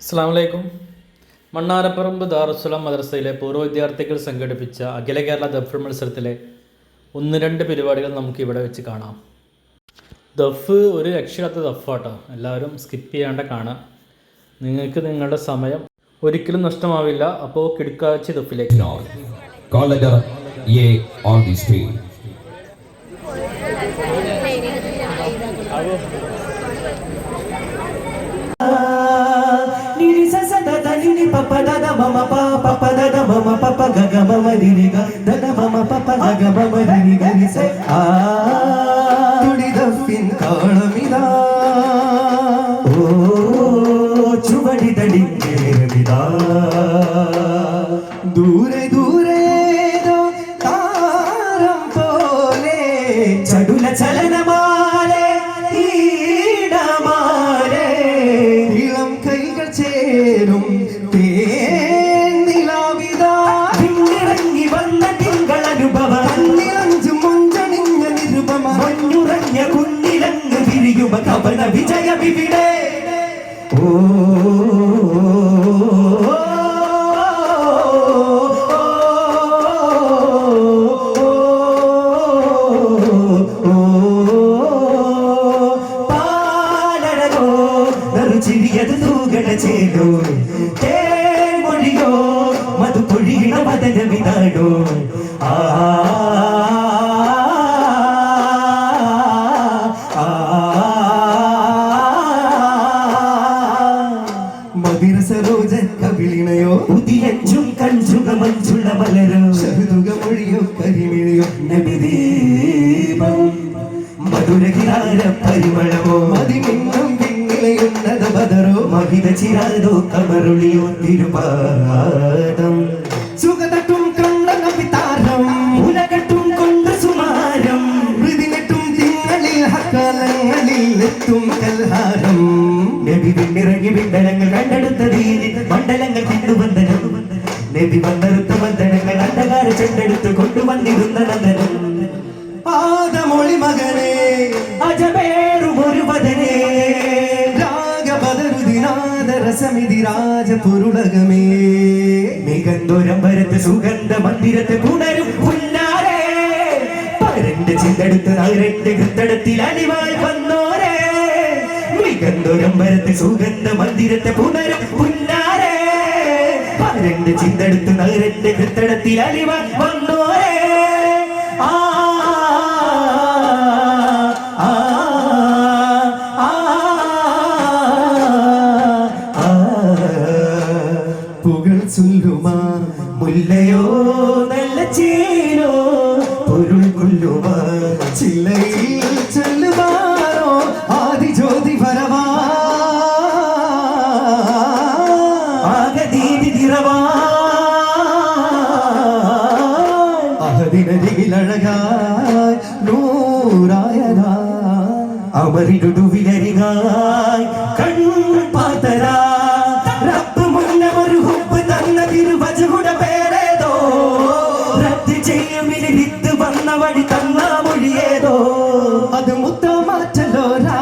അസ്സാം വലൈക്കും മണ്ണാരപ്പറമ്പ് ദാറുസ്സലാം മദ്രസയിലെ പൂർവ വിദ്യാർത്ഥികൾ സംഘടിപ്പിച്ച അഖില കേരള ദഫ് മത്സരത്തിലെ ഒന്ന് രണ്ട് പരിപാടികൾ നമുക്ക് ഇവിടെ വെച്ച് കാണാം. ദഫ് ഒരു രക്ഷയില്ലാത്ത ദഫാട്ടോ. എല്ലാവരും സ്കിപ്പ് ചെയ്യാണ്ട് കാണാം നിങ്ങൾക്ക് നിങ്ങളുടെ സമയം ഒരിക്കലും നഷ്ടമാവില്ല. അപ്പോൾ കിടക്കാഴ്ച ദഫിലേക്ക്. పద మ ప ప గ గ మ మ రి రి గ ద ద మ మ ప ప గ గ మ మ రి రి గ రి స ఆ తుడిద ఫిన్ కాళ మిద ఓ చుబడి దడి నేర మిద దూరే దూరే దో తారం పోలే చడుల చలనమా കവന വിജയ വിവിടെ ഓ കഞ്ചുക മഞ്ചുള്ള മലരോ ശഹുതുക കരിമിഴിയോ നബിദീപം. മധുരകിരാര പരിമളമോ മതിമിന്നും പിന്നിലയുന്നത് ബദറോ? മഹിത ചിരാതോ കമറുളിയോ തിരുപാദം സുഖതട്ടും കണ്ണ പിതാരം ഉലകട്ടും കൊണ്ട് സുമാരം. മൃതിനെട്ടും തിങ്ങളിൽ ഹക്കാലങ്ങളിൽ എത്തും കൽഹാരം. നബി പിന്നിറങ്ങി പിണ്ടലങ്ങൾ കണ്ടെടുത്ത ചെണ്ടെടുത്ത് കൊണ്ടുവന്നിരുന്ന നന്ദനം പാദമൊളി മകനെ അജമേറും ഒരു വദനെ രാഗപദരുദിനാദരസമിതി രാജപുരുടകമേ മികന്തൊരമ്പരത്ത് സുഗന്ധ മന്ദിരത്ത് പുണരും പുന്നാരേ. പരന്റെ ചിന്തെടുത്ത് നഗരന്റെ കൃത്തടത്തിൽ അലിവായി വന്നോരേ. മികന്തൊരമ്പരത്ത് സുഗന്ധ മന്ദിരത്തെ പുണരും പരന്റെ ചിന്തെടുത്ത് നഗരത്തെ കൃത്തടത്തിൽ അലിവ വന്നോരേ മൊഴിയേതോ? അത് മുത്ത മാറ്റലോരാ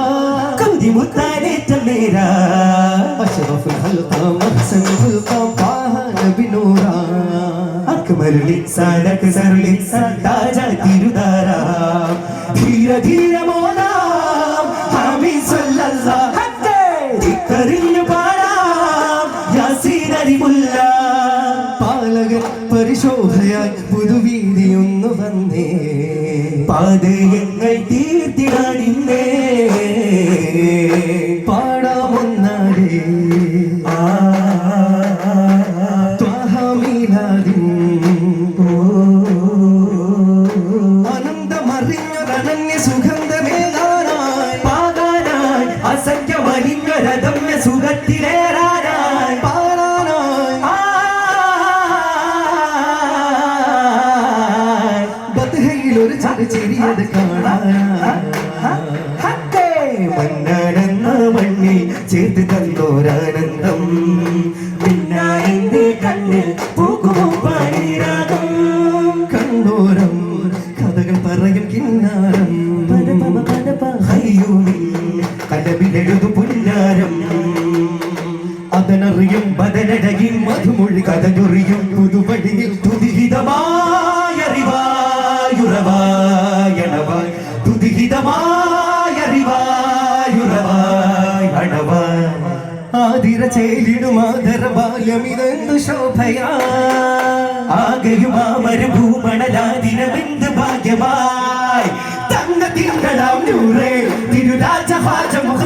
കൗതി മുത്താനേറ്റ നേരാ. അഷ്റഫുൽ ഖൽഖ മഹ്സനുൽ ഖാഫ നബിനൂറാ അക്മലുൽ ഇൻസാൻ അക്സറുൽ ഇൻസാൻ താജ തിരുദാരാ ധീര ധീര പാതയങ്ങൾ ഒരു ചെറു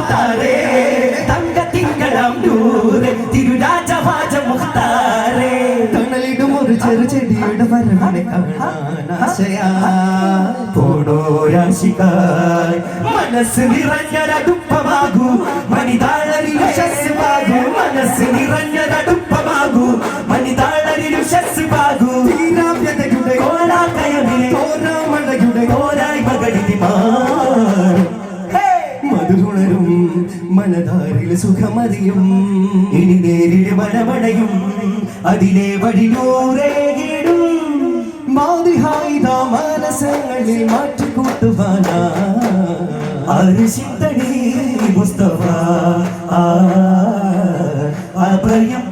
മുഖത്താരേ തങ്ക തിങ്കളാം നൂറേ തിരുരാജഭാജ മുഖത്താരേ തണലിടും ഒരു ചെറു ചെടിയുടെ വരവനെ കാണാൻ ആശയാ. പോണോരാശികായ് മനസ്സ് നിറഞ്ഞൊരടുപ്പമാകൂ മണിതാളരിൽ യശസ്സുമാകൂ മനസ്സ് നിറഞ്ഞൊരടുപ്പമാകൂ മണിതാളരിൽ ശസ്സുമാകൂ തീരാവ്യതയുടെ കോലാക്കയമേ തോരാമഴയുടെ കോരായ് മനതാരിൽ സുഖമറിയും ഇനി നേരിൽ മണമണയും അതിലെ വഴിയൂറേകിടും മാതിഹായിത മനസ്സങ്ങളിൽ മാറ്റിക്കൂട്ടുവാനാ മുസ്തഫ ആ അഭയം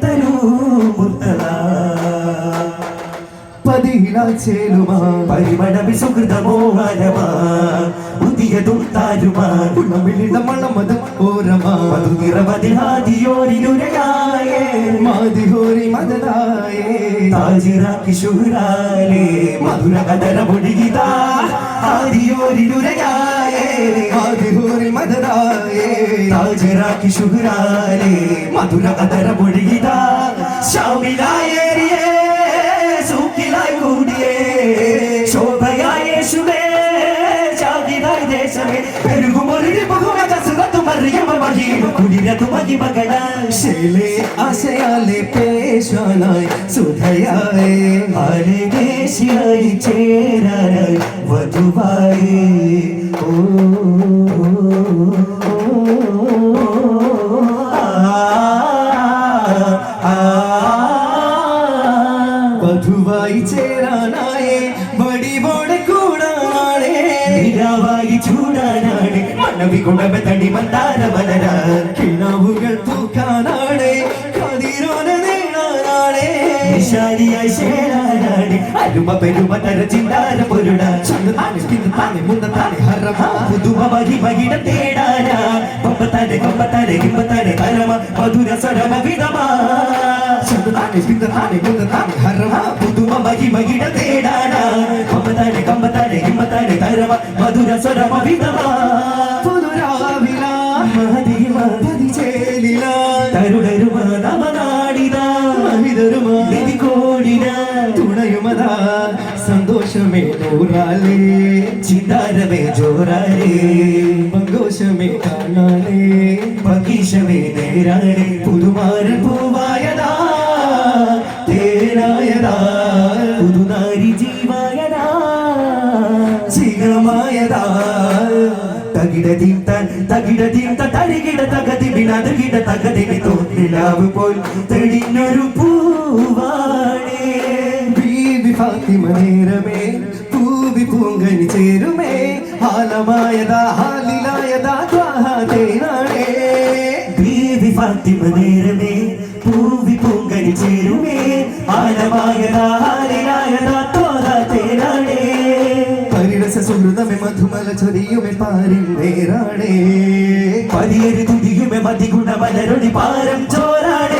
കിശോരാലേ മധുര മദനായേ താജിറ കിശോരാലേ മധുര মাঝি খুঁড়িরা তো মাঝি বাগাডাল ছেলে আসে আলে পেশনায় সুধায়ায় আরে দেশিয়াই চেরায় বধুবাই ও বধুবাই চেরানা മണവി കുടമ തടി മന്ദാര മലര കിണവുകൾ തൂക്കാനാണ്. കതിരോന നേടാനാണേ. നിശാരിയായി ചേരാനാണ്. അരുമ പെരുമ തര ചിന്താര പൊരുട. ചന്ദ്രതാണി പിന്താണി മുന്തത്താണി ഹരമ പുതുമ മഹി മഹിട തേടാനാ. പമ്പത്താനെ കമ്പത്താനെ ഹിമ്പത്താനെ തരമ മധുര സരമ വിധമാ. ചന്ദ്രതാണി പിന്താണി മുന്തത്താണി ഹരമ പുതുമ മഹി മഹിട തേടാനാ പമ്പത്താനെ കമ്പത്താനെ ഹിമ്പത്താനെ തരമ മധുര സരമ വിധമാ പുതുരാവില മഹദിമ പതിചേലില തരുടരുമ നവനാടിത മഹിതരുമ നിധി കോടിന സന്തോഷമേ നൂറാലേ ചിന്താരമേ ജോറാലേ പങ്കോശമേ കാണാനേ പകീശമേ നേരാണേ പുതുമാരൻ പൂവായതാ തകിട തീർത്ത തരികിട തകതി വിളതുകിട തകതിനി തോന്നിലാവ് പോൽ തെളിഞ്ഞൊരു പൂവാണേ ബീവി ഫാത്തിമ നേരമേ പൂവി പൂങ്കനി ചേരുമേ ഹാലമായതാ ഹാലിലായതാ ത്വാഹാതേനാണേ ബീവി ഫാത്തിമ നേരമേ പൂവി പൂങ്കനി ചേരുമേ ഹാലമായതാ ചൊരിയുമേ പാരിൻ പരിയരു പരിയരി തുതിയുമേ മതിഗുണ മലരൊടി പാരം ചോരാണേ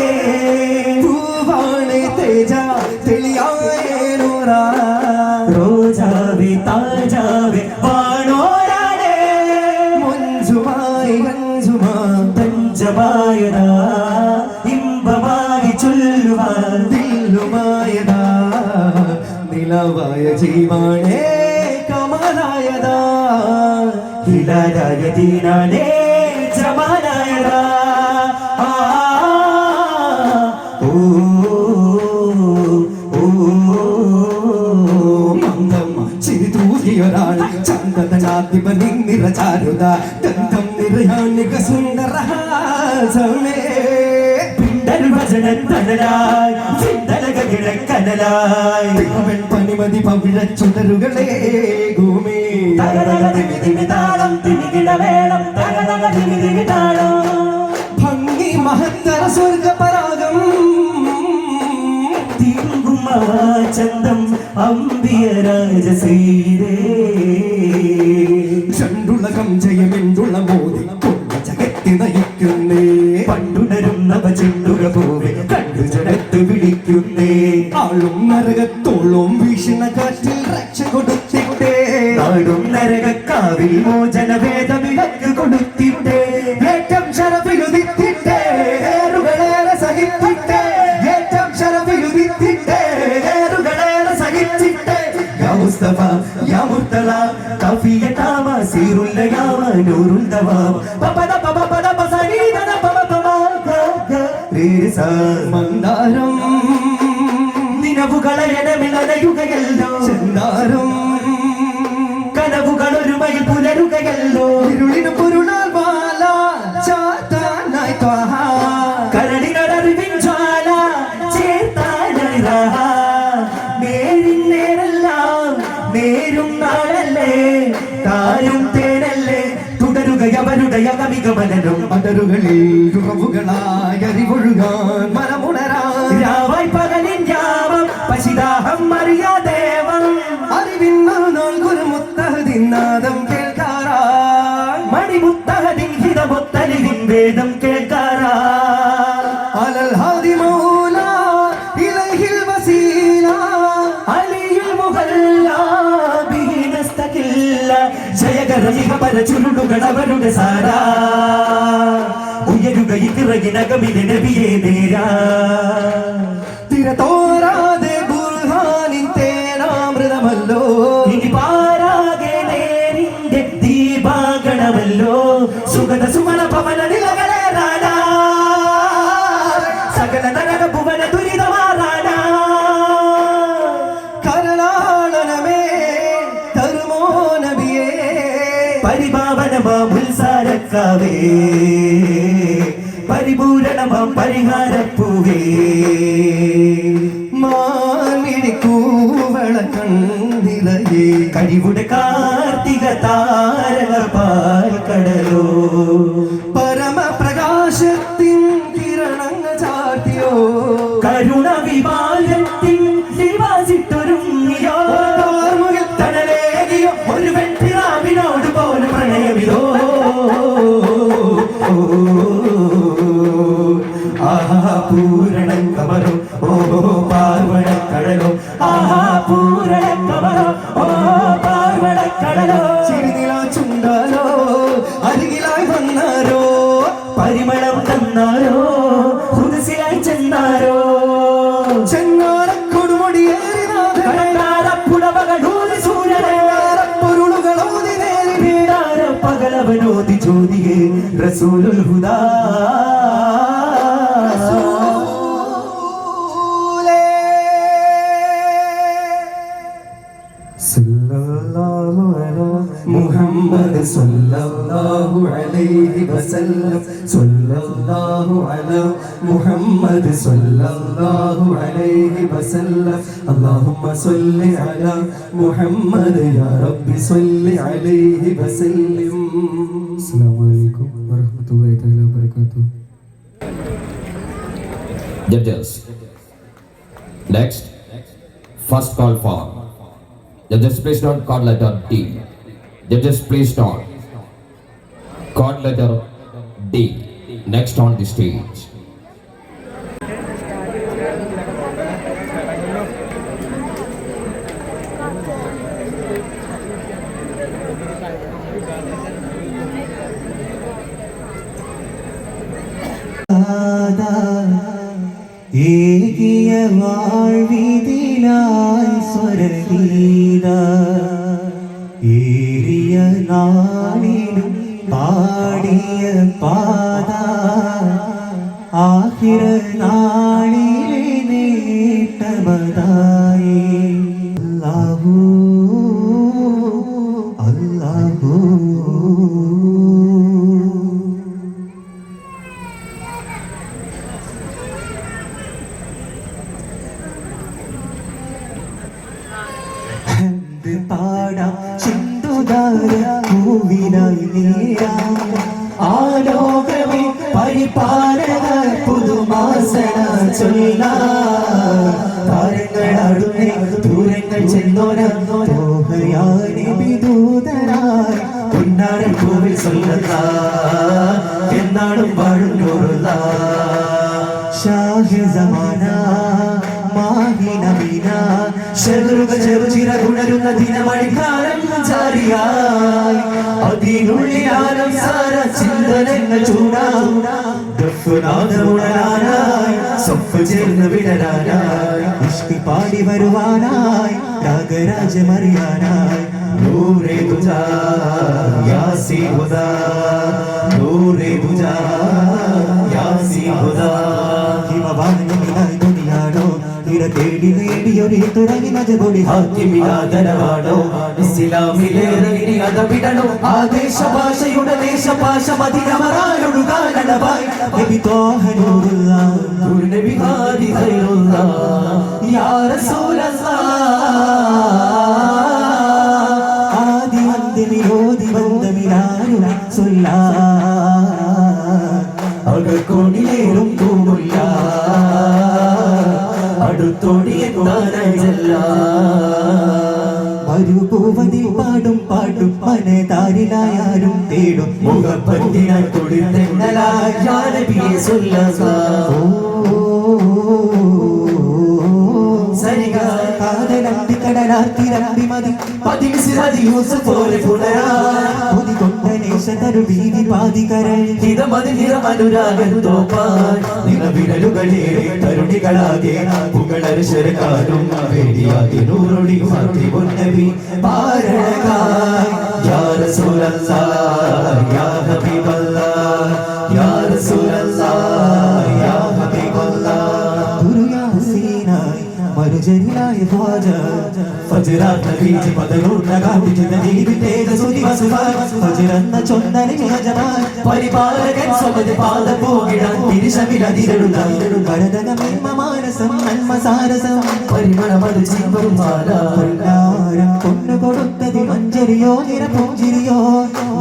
ഹിലാലായ ദീനാണേ ജമാലായതാ ആ ഓ ഓ മന്ദമ്മ ചിരി തൂകിയൊരാൾ ചന്ദനാധിപ നിന്നിറ ചാരുത. ദന്തം നിറയാണിക സുന്ദര പിണ്ടൽ ഭജനൻ തണലായി ചിന്തലകിട കനലായി അവൻ പനിമതി പവിഴച്ചുടരുകളെ ഭൂമി താളം ഇളവേളം തകതകിടാണോ ഭംഗി മഹത്തര സ്വർഗ പരാഗം. തിരുമാചന്തം അമ്പിയ രാജസീരേ. ചണ്ടുളകം ജയമെണ്ടുള്ള മോദി ജഗത്തി നയിക്കുന്നേ പണ്ടുണരും നവചെണ്ടുക പോലെ കണ്ടു ജടത്ത് വിളിക്കുന്നേ. ആളും നരകത്തോളും വീക്ഷണ കാറ്റിൽ രക്ഷ കൊടുത്തിട്ടേ. നാടും നരകക്കാവിൽ മോചനവേ മന്ദാരം നിനവുകളെ എനമിളയുകയല്ലോ ചെന്താരം കനവുകളൊരുമയിൽ പുലരുകയല്ലോ. മടരുകളിൽ ഉറവുകളായി അറിവൊഴുകാൻ മനമുണരാൻ രാവായി പകലിൻ ജാവം പശിദാഹം അറിയാദേവം അറിവിൻ മറുനാൾ ഗുരുമുത്തഹദിനാദം ചുരുളുകൾ അവരുടെ സാരാ. ഉയരുക ഇറകിനകമിന് നബിയെ നേരാ. തിരതോരാതെ പരിപൂരണമാം പരിഹാരപ്പൂവേ. കഴിവുടെ കാർത്തിക താരവർ പാൽക്കടലോ പൂരണം കവരോ ഓ പാർവണ കടലോ ആഹാ പൂരണ കവരോ ഓ പാർവണ കടലോ ചിരിനില ചുണ്ടാലോ. അരികിലായി വന്നാരോ. പരിമളം തന്നാരോ. ഹുദസിലായി ചെന്നാരോ. ചെങ്ങാറ കൊടുമുടിയേറി കണ്ടാരപ്പുടവകളൂരി സൂര്യനെ. പൊരുളുകളോതി നേരി. പീഡാര പകലവനോതി ജ്യോതിയെ. റസൂലുൽ Huda. وصل على محمد يا رب صل عليه وسلم السلام عليكم ورحمة الله تعالى وبركاته Judges. Next, first call for Judges, please don't call letter D. Judges, please don't call letter D. Next on the stage. ഏകിയ വാഴ്വിതിലായി സ്വരഗീത. ഏറിയ നാളിലും പാടിയ പാത. ആഹിര നാളിലെ നേട്ടമതായി ചൂടാം ഗഫ്നാഥമുണരാനായി സൊഫ് ചേർന്ന് വിടരാനായി ഇഷ്ടി പാടി വരുവാനായി രാഗരാജമറിയാനായി നൂറേ തുജാ യാസി ഹുദാ നൂറേ തുജാ യാസി ഹുദാ ഹിമവാനമിലായി ദുനിയാടോ തിര തേടി നേടിയൊരു തുറങ്ങി നജപൊടി ഹാക്കിമിലാദരവാടോ ഇസ്ലാമിലേ ഇനി അതവിടണോ ആദേശ ഭാഷയുടെ ദേശഭാഷ മതിരമറായൊഴുകാനടവായി നബി തോഹ നൂറുള്ള നബി ഹാദി ഖൈറുള്ള യാ റസൂലല്ലാഹ് ആദി അന്ത്യമിരോധി ബന്ധമിരാരും ചൊല്ല അകക്കോണിലേറും അടുത്തോടിയെത്താനല്ല മരുഭൂവതി പാടും പാട്ടും മനതാരിലായാലും തേടും. മുഖപ്പത്തിനായി കൊടുത്തെന്നലായ സരിക കാതലമ്പി കടലാർത്തി രമ്പി മതി പതിവിസിറതി യൂസഫ് പോലെ പുണരാ. നേശതരു വീതി പാതികരൾ ഹിതമതി നിറമനുരാഗൻ തോപ്പാൻ നിറവിരലുകളേറെ തരുണികളാകെ പുകളർശരക്കാരും വേദിയാകെ നൂറൊടി മാറ്റി ഉന്നവി പാരണകായി യാ റസൂലല്ലാഹ് യാ ഹബീബല്ലാഹ് യാ റസൂലല്ലാഹ് യാ ഹബീബല്ലാഹ്. ദുർയാസീനായി യാ ധ്വജ ഫജ്റാത്ത ബീജ പരിപാലകൻ സ്വമതി പാദ പോകിടം തിരിശമിലതിരടുക വരദഗമിമ്മ മാനസം നന്മ സാരസം പരിമളമത് ജീവരും കൊന്നു കൊടുത്തത് മഞ്ചരിയോ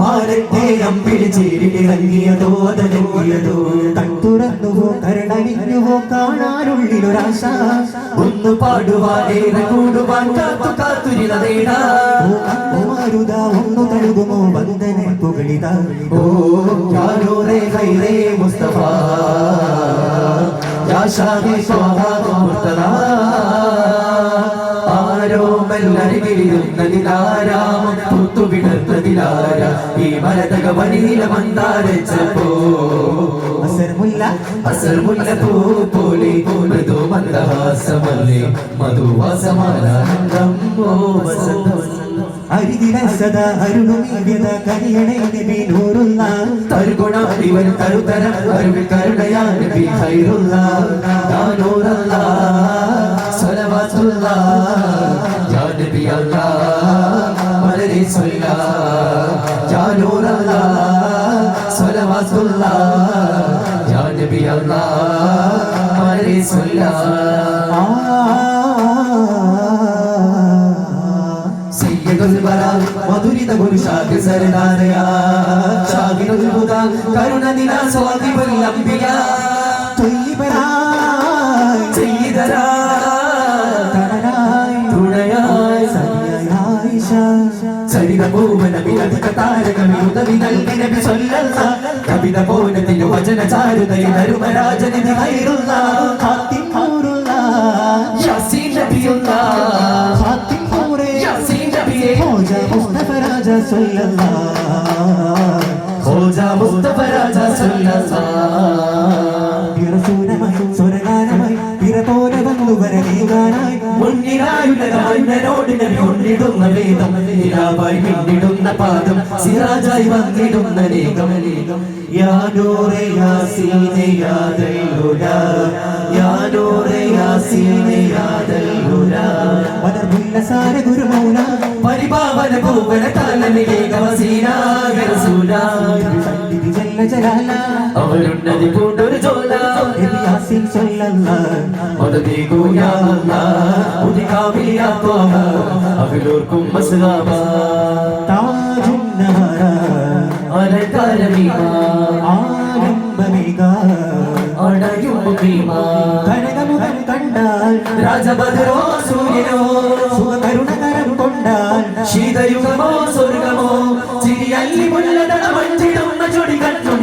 നിറപൂഞ്ചിരിയോ മാരത്തെ അമ്പിളിച്ചേരിലിറങ്ങിയതോ അതലങ്ങിയതോ കൺതുറന്നുവോ കരടണിഞ്ഞുവോ കാണാനുള്ളിലൊരാശ. ഒന്ന് പാടുവാനേറെ പുത്തുവിടർന്നതിലാര ഈ മരതക വനിയില മന്ദാരച്ചപ്പോ അസർമുല്ല. അസർമുല്ല പൂ പോലെ മൃദു മന്ദഹാസമല്ലേ മധുവാസമാനന്ദം ഓ വസന്തം. അരികില സദാ അരുണുമീവ്യത കരിയണേ നബി നൂറുള്ള. തരുഗുണ ഇവൻ തരുതര അരുവിൽ കരുണയാ നബി ഖൈറുള്ള യാ നൂറല്ല സ്വലവാത്തുള്ള. യാ നബി അല്ലാഹ് മലരി സ്വല്ല മധുരിത ഗുരു ശാഖ സരദാരയ ശാഖിനുൽ ഹുദ കരുണ സ്വാദിബുൽ പോനതിൽ വചന ചാരുതൈ ധരുമരാജനിധി ഹൈറുള്ള ഖാത്തിം നൂറുള്ള യാസീൻ നബിയുള്ള. ഖാത്തിം നൂറേ യാസീൻ നബിയേ. ഹോജ മുസ്തഫ രാജ സല്ലല്ലാഹ് മുന്നിലായുള്ളതായുള്ളനോട് നബി ഉണ്ടിടുന്ന വേദം. നിലാവായി പിന്നിടുന്ന പാദം സിറാജായി വന്നിടുന്ന ലേഖം യാ നൂറെ യാസീനെ യാദൽ ഹുദാ യാ നൂറെ യാസീനെ യാദൽ ഹുദാ വദർബുല്ല സാര ഗുരുമൗല. പരിപാവന പൂവന കാലമിലേക വസീന ജലാല അവരുന്നതി പൂണ്ടൊരു ചോല യാസീൻ സല്ലല്ലാഹ് മദദീകു യാ അല്ലാഹ് ഉദികാവിൽ യാ ത്വാഹ അഖിലൂർക്കും മസ്ലാമ താജുൻ നഹറ അലകരമിക ആലംബമിക അടയും ഭീമാ കനകമുഖം കണ്ടാൽ രാജഭദ്രോ സൂര്യനോ സുഖകരുണകരം കൊണ്ടാൽ ശീതയുഗമോ സ്വർഗമോ ചിരിയല്ലി മുല്ലതട മഞ്ചിടുന്ന ചൊടി കണ്ണും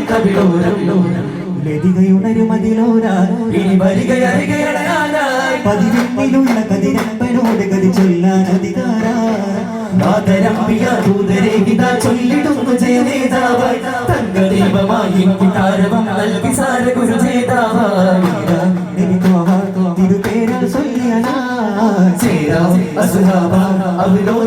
പതിവെണ്ണിലുള്ള കതിരപ്പനോട് കതി ചൊല്ലാൻ ചൊല്ലിടുന്നു ജയനേതാവായി തങ്ക ദീപമായി താരവം നൽകി സാര ഗുരു ജേതാവായി തിരുപേരാൽ ചൊല്ലിയനാ ചേരാ അസുഹാബ അവരോരിൽ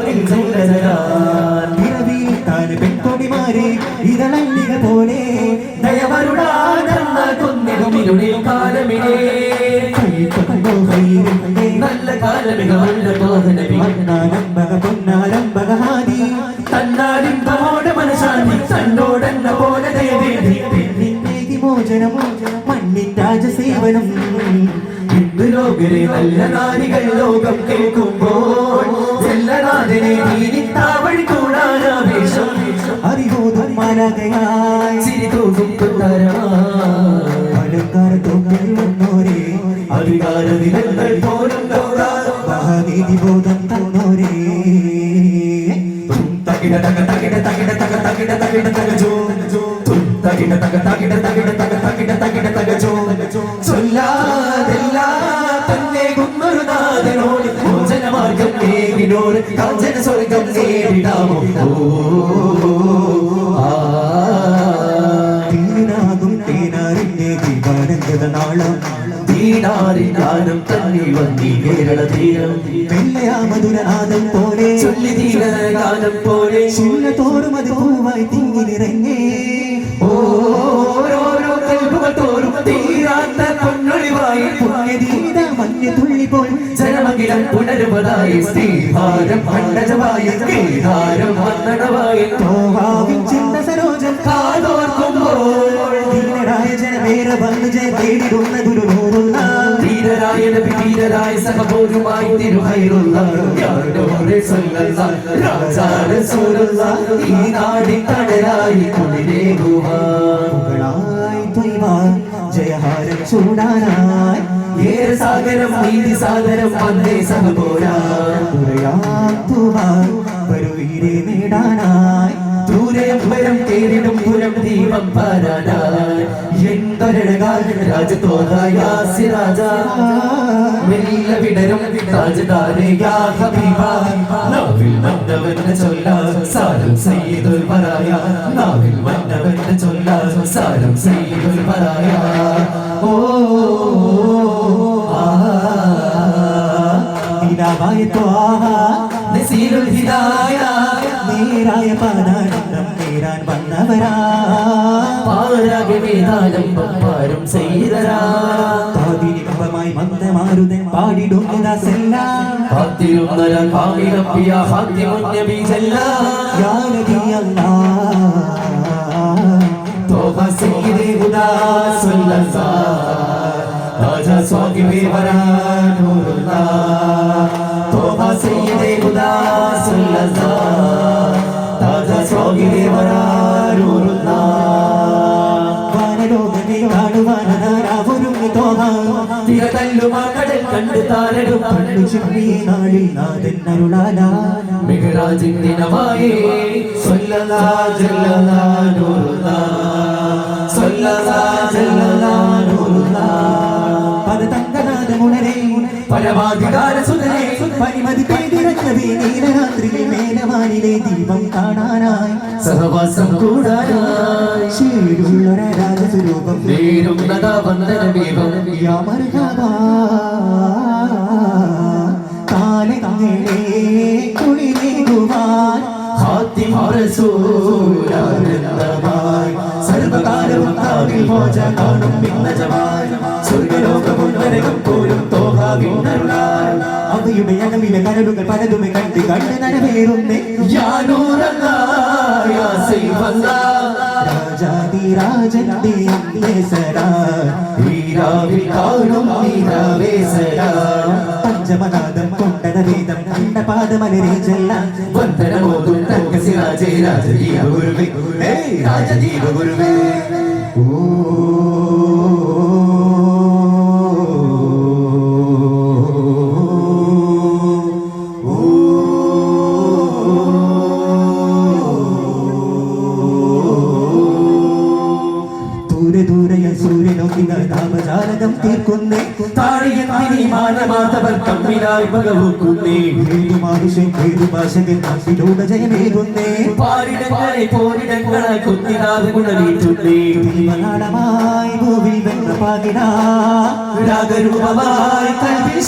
കൈക്കൊണ്ടോ കൈരുണ്ടേ നല്ല പൊന്നാലമ്പക ഹാദി തന്നാലിമ്പമോടെ മനശാന്തി തന്നോടെന്ന പോലെ ദേവേദി പെണ്ണിന്നേകി മോചനം മണ്ണിൻ രാജസേവനം ഇന്ന് ലോകരെ നല്ല നാരികൾ ലോകം കേൾക്കുമ്പോൾ ചെല്ലനാഥനെ നീനിത്താവഴി കൂടാനാവേശം അറിവോതും മാലാകയായി ചിരി തൂകും പുത്തരമായി ദിനങ്ങൾ പോലും ലോകാരം മഹാനീതി ബോധം തന്നോരേ. തകിട തക തകിട തകിട തക തകിട തകിട തക ജോ തകിട തക തകിട തകിട തക തകിട തകിട തക ജോ ചൊല്ലാതെല്ലാ തന്നെ കുന്നൊരു നാഥനോട് മോചനമാർഗം നേടിനോട് കാഞ്ചന സ്വർഗം ആ. തീനാകും തേനാറിന്റെ ദീപാനന്ദത നാളം തീനാറിനാലും തന്നി വന്നി കേരള തീരം. വെള്ളയാ മധുരനാഥം പോലെ. ചൊല്ലി തീര ഗാനം പോലെ. ചില്ല തോറും അത് പൂവായി തിങ്ങി നിറഞ്ഞേ. ഓരോരോ കൽപ്പുകൾ തോറും തീരാത്ത പൊന്നൊളിവായി പുണ്യതീത മഞ്ഞ തുള്ളി പോൽ. ജനമകിലം പുനരുപതായി. ശ്രീഭാരം മണ്ഡജമായ ശ്രീഹാരം വന്നടവായി തോഹാവിൻ ചിന്ത സരോജം കാതോർക്കുമ്പോൾ ധീരരായ വന്ന് ജയ തേടിടുന്ന ഗുരുനൂറുള്ള ധീരരായ നബി ധീരരായ സഹപോരുമായി തിരുഹൈറുള്ള ഈ നാടിൻ തടരായി കുളിരേകുവാൻ ായി തൊയ്വാൻ ജയഹാരം ചൂടാനായി. ഏറെ സാഗരം നീതി സാഗരം വന്നേ സഹപോരാ. ഉറയാത്തുവാൻ വരുവീരെ നേടാനായി. വരം കേറിടും പുരം ദീപം പാരാനായി എന്തൊരഴകാൽ രാജതോഹായാസി രാജ. മെല്ല വിടരും രാജധാരയാ ഹബീബ. നാവിൽ മന്നവന്റെ ചൊല്ല സാരം സയ്യിദുൽ ബറായ. നാവിൽ മന്നവന്റെ ചൊല്ല സാരം സയ്യിദുൽ ബറായ. ഓ ദിനാവായ ത്വാഹ നസീലുൽ ഹിദായ. നേരായ പാതാനന്ദം നേരാൻ വന്നവരാ. പാരാഗവേദാലം പമ്പാരും ചെയ്തരാ. താതിരിമ്പമായി മന്ദമാരുതൻ പാടിടുന്നതാസെല്ലാം കാത്തിരുന്നൊരാൾ പാമിരപ്പിയ ഹാദ്യമുന്നബി ജല്ല യാ നബി തോഹ സയ്യിദേ ഹുദാ ദിനമായേ സല്ലല്ലാ ജല്ലല്ലാ നൂറുല്ലാ സല്ലല്ലാ ജല്ലല്ലാ നൂറുല്ലാ പല തങ്കനാഥമുണരെ പരമാധികാര സുതനേ പരിമതി പേടിറങ്ങവേ നീലരാത്രിയിൽ മേലമാനിലെ ദീപം കാണാനായി. സഹവാസം കൂടാനായി. ശീലുള്ളൊര രാജസ്വരൂപം നേരുന്നതാ വന്ദന ദീപം ഹാത്തിം റസൂലാനന്ദമായി സർവകാലവും താവിൽ മോച കാണും ഭിന്നജമായി സ്വർഗലോകമും നരകം പോലും തോഹാവിന്നരുളാൽ അവയുടെ അളവിലെ കരടുകൾ പലതുമെ കണ്ട് കണ്ട് നരവേറുന്നേ. രാജാതി രാജന്റെ അന്തേസരാ ഈരാവിൽ കാണും നീരാവേശരാ പഞ്ചമനാദം കൊണ്ടത വേദം കണ്ട പാദമലരെ ചെല്ലാം ഗുരുവേ ഗുരുവേ ഓ. മാനമാതവർ തമ്മിലായി വകവെക്കുന്നേ ഏതു മാനുഷൻ ഏതു ഭാഷകൻ അതിലൂടെ ജയമേകുന്നേ. പാരിടങ്ങളെ പോരിടങ്ങളെ കുത്തിനാവ് ഗുണമേറ്റുന്നേ ദീപനാളമായി ഭൂവിൽ കൽവിൽ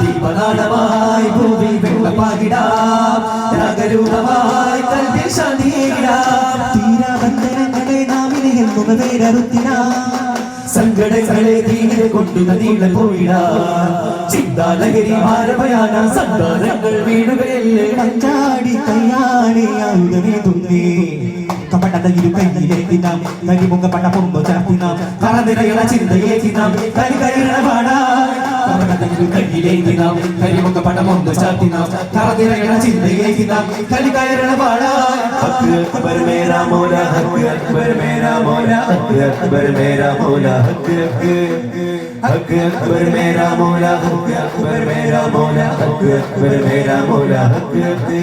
ദീപനാളമായി ഭൂവിൽ രാഗരൂപമായി കൽവിൽ ശാന്തിയേകിടാ. തീരാബന്ധനങ്ങളെ നാം എന്നും വേരറുത്തിനാ സങ്കടങ്ങളെ തീരെ കൊണ്ടു നദിയുടെ പോയിടാ ചിന്താലഹരി ഭാരഭയാന സന്താനങ്ങൾ വീടുകളിൽ കഞ്ചാടി കയ്യാടി ആയുധമേ തുന്നേ. കപടത ഇരു കയ്യിലേക്ക് നാം കരിമുഖ പട പൊമ്പ് ചാർത്തി നാം കളനിരകള ചിന്തയേറ്റി നാം കരികരികള പാടാ. കയ്യിലേക്ക് നാം കരിമുഖ പടമൊന്ന് ചാത്തി നാം കളനിരകള ചിന്തയേറ്റി നാം കരികയറണ പാടാ ഹക്ക് അക്ബർ മേരാ മോല ഹക്ക് അക്ബർ മേരാ മോല ഹക്ക് അക്ബർ മേരാ മോല ഹക്ക് ഹക്ക്. ഹക്ക് അക്ബർ മേരാ മോല ഹക്ക് അക്ബർ മേരാ മോല ഹക്ക് അക്ബർ മേരാ മോല ഹക്ക് ഹക്ക്.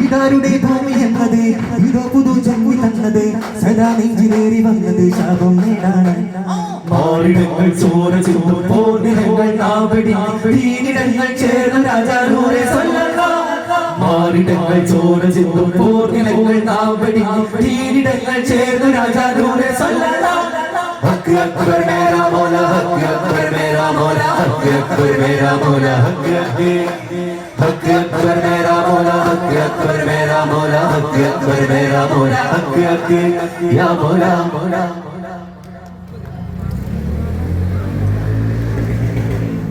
ഇതാരുടെ ഭൂമി എന്നത്? ഇതോ പുതു ജന്മി തന്നത്. സദാ നെഞ്ചിലേറി വന്നത് ശാപം നേടാണ് മാറിടങ്ങൾ ചോര ചിന്തും പോർനിടങ്ങൾ നാവടി തീനിടങ്ങൾ ചേർന്ന രാജാനൂരെ മാറിടങ്ങൾ ചോര ചിന്തും പോർനിടങ്ങൾ നാവടി തീനിടങ്ങൾ ചേർന്ന രാജാനൂരെ ഹക്ക് അക്ബർ മേരാ മോല ഹക്ക് അക്ബർ മേരാ മോല ഹക്ക് അക്ബർ മേരാ മോല ഹക്ക് ഹക്ക് അക്ബർ മേരാ മോല ഹക്ക് അക്ബർ മേരാ മോല ഹക്ക് അക്ബർ മേരാ മോല ഹക്ക് ഹക്ക് യാ മോല മോല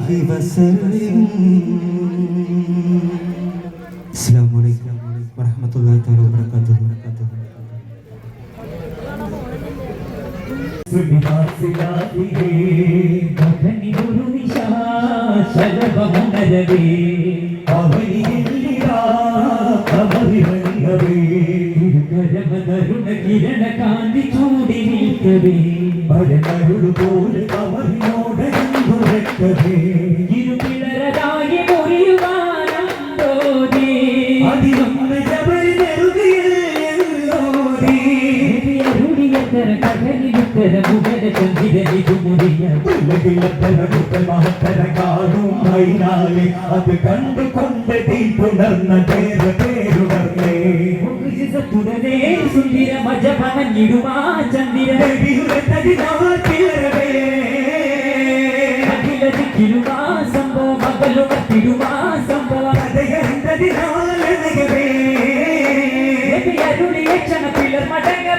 عليه وسلم കടലിലുത്തര മുഖര ചന്ദ്രനിതു മുറിയ മഹത്തര കാണും മൈനാലി അത് കണ്ടുകൊണ്ട് തീ പുണർന്ന പേര് പേരുണർന്നേ തുടരേ സുന്ദര മജ പണഞ്ഞിടുവാ ചന്ദ്ര അഖില ദിക്കിലുവാ സംഭവ മകളുണർത്തിടുവാ സംഭവ അരുളിയ